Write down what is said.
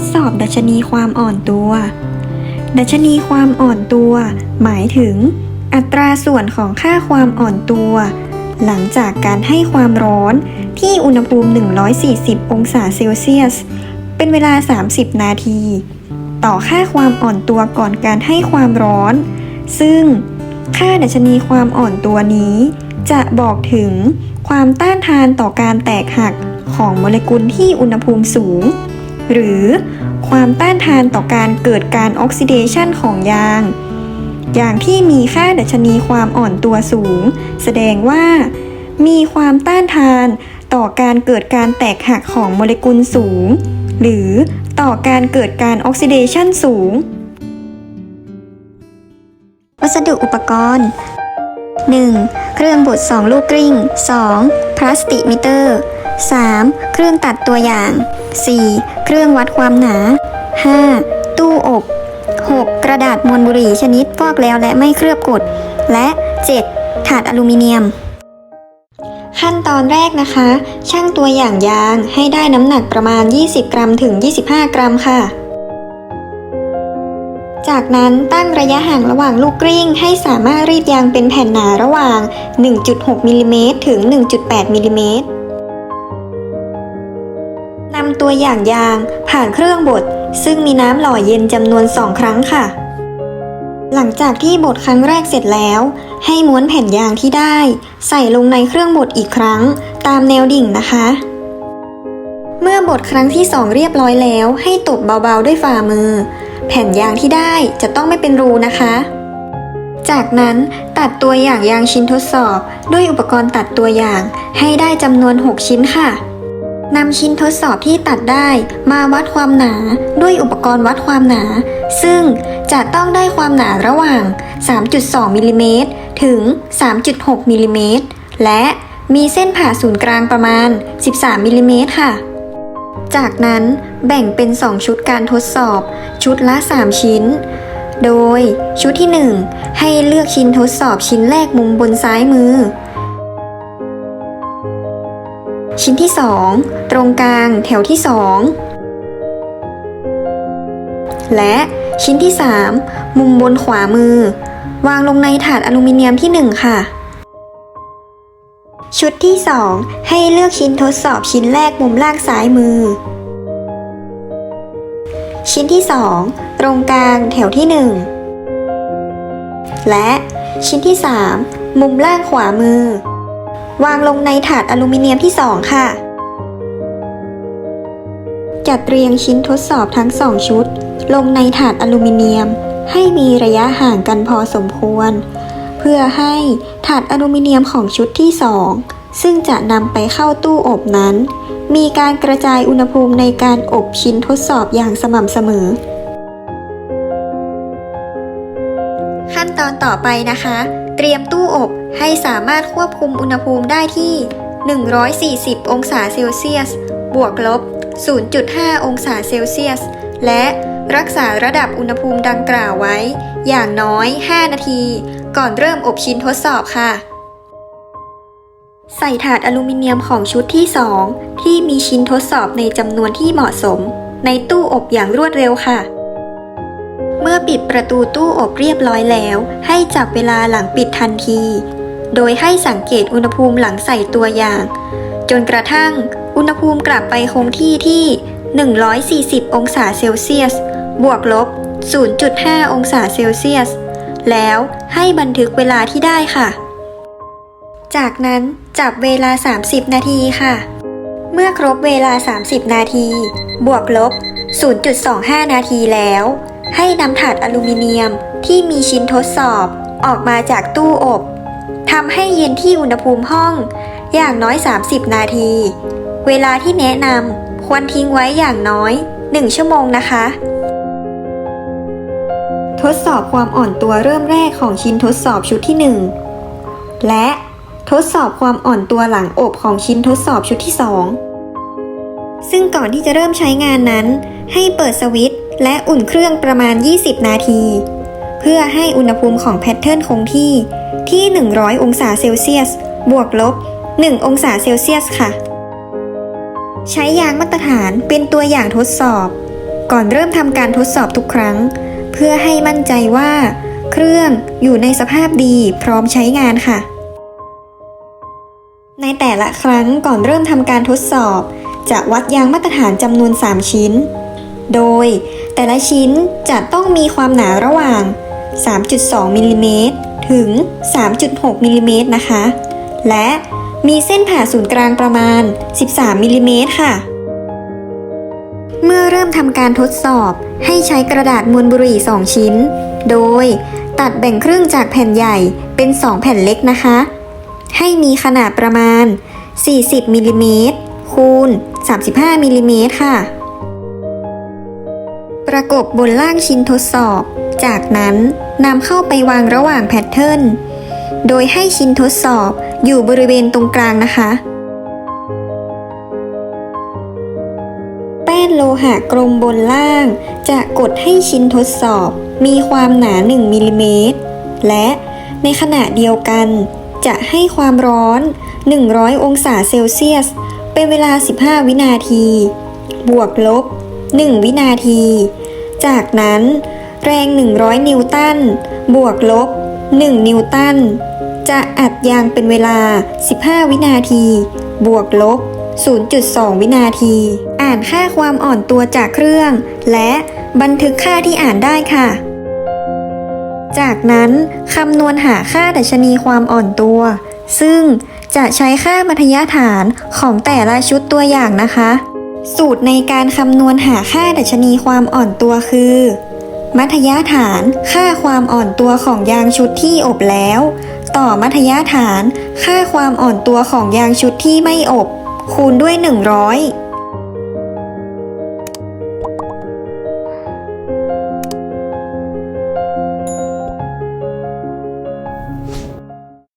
ดสอบดัชนีความอ่อนตัว ดัชนีความอ่อนตัว หมายถึง อัตราส่วนของค่าความอ่อนตัว หลังจากการให้ความร้อนที่อุณหภูมิ 140 องศาเซลเซียส เป็นเวลา 30 นาที ต่อค่าความอ่อนตัวก่อนการให้ความร้อน ซึ่งค่าดัชนีความอ่อนตัวนี้ จะบอกถึงความต้านทานต่อการแตกหักของโมเลกุลที่อุณหภูมิสูง หรือความต้านทานต่อการเกิดการออกซิเดชันของยางอย่างที่มีค่าดัชนีความอ่อนตัวสูง แสดงว่า มีความต้านทานต่อการเกิดการแตกหักของโมเลกุลสูง หรือต่อการเกิดการออกซิเดชันสูง วัสดุอุปกรณ์ 1. เครื่องบด2ลูกกลิ้ง 2. พลาสติมิเตอร์ 3. เครื่องตัดตัวอย่าง 4. เครื่องวัดความหนา 5. ตู้อบ 6. กระดาษมวลบุหรี่ชนิดฟอกแล้วและไม่เคลือบกด และ 7. ถาดอลูมิเนียม ขั้นตอนแรกนะคะช่างตัวอย่างยางให้ได้น้ำหนักประมาณ 20 กรัมถึง 25 กรัมค่ะ จากนั้นตั้งระยะห่างระหว่างลูกกลิ้ง ให้สามารถรีดยางเป็นแผ่นหนาระหว่าง 1.6มิลลิเมตรถึง 1.8มิลลิเมตรำตัวอย่างยาง ผ่านเครื่องบด ซึ่งมีน้ำหล่อเย็นจำนวน2ครั้งค่ะ หลังจากที่บดครั้งแรกเสร็จแล้ว ให้ม้วนแผ่นยางที่ได้ ใส่ลงในเครื่องบดอีกครั้ง ตามแนวดิ่งนะคะ เมื่อบดครั้งที่2เรียบร้อยแล้ว ให้ตบเบาๆด้วยฝ่ามือ แผ่นยางที่ได้จะต้องไม่เป็นรูนะคะจากนั้นตัดตัวอย่างยางชิ้นทดสอบด้วยอุปกรณ์ตัดตัวอย่างให้ได้จำนวน 6 ชิ้นค่ะ นำชิ้นทดสอบที่ตัดได้มาวัดความหนาด้วยอุปกรณ์วัดความหนา ซึ่งจะต้องได้ความหนาระหว่าง 3.2มิลลิเมตรถึง 3.6มิลลิเมตรและมีเส้นผ่าศูนย์กลางประมาณ 13มิลลิเมตรค่ะ จากนั้นแบ่งเป็น 2 ชุดการทดสอบ ชุดละ 3 ชิ้น โดยชุดที่ 1 ให้เลือกชิ้นทดสอบชิ้นแรกมุมบนซ้ายมือ ชิ้นที่ 2 ตรงกลางแถวที่ 2 และชิ้นที่ 3 มุมบนขวามือ วางลงในถาดอลูมิเนียมที่ 1 ค่ะ ชุดที่ 2 ให้เลือกชิ้นทดสอบชิ้นแรกมุมล่างซ้ายมือ ชิ้นที่ 2 ตรงกลางแถวที่ 1 และชิ้นที่ 3 มุมล่างขวามือ วางลงในถาดอลูมิเนียมที่ 2 ค่ะ จัดเรียงชิ้นทดสอบทั้ง 2 ชุด ลงในถาดอลูมิเนียม ให้มีระยะห่างกันพอสมควร เพื่อให้ถาดอลูมิเนียมของชุดที่ 2 ซึ่งจะนำไปเข้าตู้อบนั้น มีการกระจายอุณหภูมิในการอบชิ้นทดสอบอย่างสม่ำเสมอ ขั้นตอนต่อไปนะคะ เตรียมตู้อบให้สามารถควบคุมอุณหภูมิได้ที่ 140 องศาเซลเซียส บวกลบ 0.5 องศาเซลเซียส และรักษาระดับอุณหภูมิดังกล่าวไว้ อย่างน้อย 5 นาที ก่อนเริ่มอบชิ้นทดสอบค่ะ ใส่ถาดอลูมิเนียมของชุดที่ 2 ที่มีชิ้นทดสอบในจำนวนที่เหมาะสม ในตู้อบอย่างรวดเร็วค่ะ เมื่อปิดประตูตู้อบเรียบร้อยแล้ว ให้จับเวลาหลังปิดทันที โดยให้สังเกตอุณหภูมิหลังใส่ตัวอย่าง จนกระทั่งอุณหภูมิกลับไปคงที่ที่ 140 องศาเซลเซียส บวกลบ 0.5 องศาเซลเซียส แล้วให้บันทึกเวลาที่ได้ค่ะ จากนั้นจับเวลา 30 นาทีค่ะ เมื่อครบเวลา 30 นาที บวกลบ 0.25 นาทีแล้ว ให้นำถาดอลูมิเนียมที่มีชิ้นทดสอบออกมาจากตู้อบทำให้เย็นที่อุณหภูมิห้อง อย่างน้อย 30 นาที เวลาที่แนะนำควรทิ้งไว้อย่างน้อย 1 ชั่วโมงนะคะ ทดสอบความอ่อนตัวเริ่มแรกของชิ้นทดสอบชุดที่ 1 และทดสอบความอ่อนตัวหลังอบของชิ้นทดสอบชุดที่ 2 ซึ่งก่อนที่จะเริ่มใช้งานนั้น ให้เปิดสวิตช และอุ่นเครื่องประมาณ 20 นาที เพื่อให้อุณหภูมิของแพทเทิร์นคงที่ที่ 100 องศาเซลเซียส บวกลบ 1 องศาเซลเซียสค่ะ ใช้ยางมาตรฐานเป็นตัวอย่างทดสอบ ก่อนเริ่มทำการทดสอบทุกครั้ง เพื่อให้มั่นใจว่า เครื่องอยู่ในสภาพดีพร้อมใช้งานค่ะ ในแต่ละครั้งก่อนเริ่มทำการทดสอบ จะวัดยางมาตรฐานจำนวน 3 ชิ้น โดยแต่ละชิ้นจะต้องมีความหนาระหว่าง 3.2มิลลิเมตรถึง 3.6มิลลิเมตรนะคะ และมีเส้นผ่าศูนย์กลางประมาณ 13มิลลิเมตรค่ะ เมื่อเริ่มทำการทดสอบให้ใช้กระดาษมวลบุหรี่ 2 ชิ้น โดยตัดแบ่งครึ่งจากแผ่นใหญ่เป็น 2 แผ่นเล็กนะคะ ให้มีขนาดประมาณ 40มิลลิเมตรคูณ 35มิลลิเมตรค่ะ ประกบบนล่างชิ้นทดสอบ จากนั้นนำเข้าไปวางระหว่างแพทเทิร์น โดยให้ชิ้นทดสอบอยู่บริเวณตรงกลางนะคะ แป้นโลหะกลมบนล่าง จะกดให้ชิ้นทดสอบ มีความหนา 1มิลลิเมตร และในขณะเดียวกัน จะให้ความร้อน 100 องศาเซลเซียส เป็นเวลา 15 วินาที บวกลบ 1 วินาที จากนั้น แรง 100 นิวตัน บวกลบ 1 นิวตัน จะอัดยางเป็นเวลา 15 วินาที บวกลบ 0.2 วินาที อ่านค่าความอ่อนตัวจากเครื่อง และบันทึกค่าที่อ่านได้ค่ะ จากนั้นคำนวณหาค่าดัชนีความอ่อนตัว ซึ่งจะใช้ค่ามัธยฐานของแต่ละชุดตัวอย่างนะคะ สูตรในการคำนวณหาค่าดัชนีความอ่อนตัวคือ มัธยฐานค่าความอ่อนตัวของยางชุดที่อบแล้ว ต่อมัธยฐาน ค่าความอ่อนตัวของยางชุดที่ไม่อบ คูณด้วย 100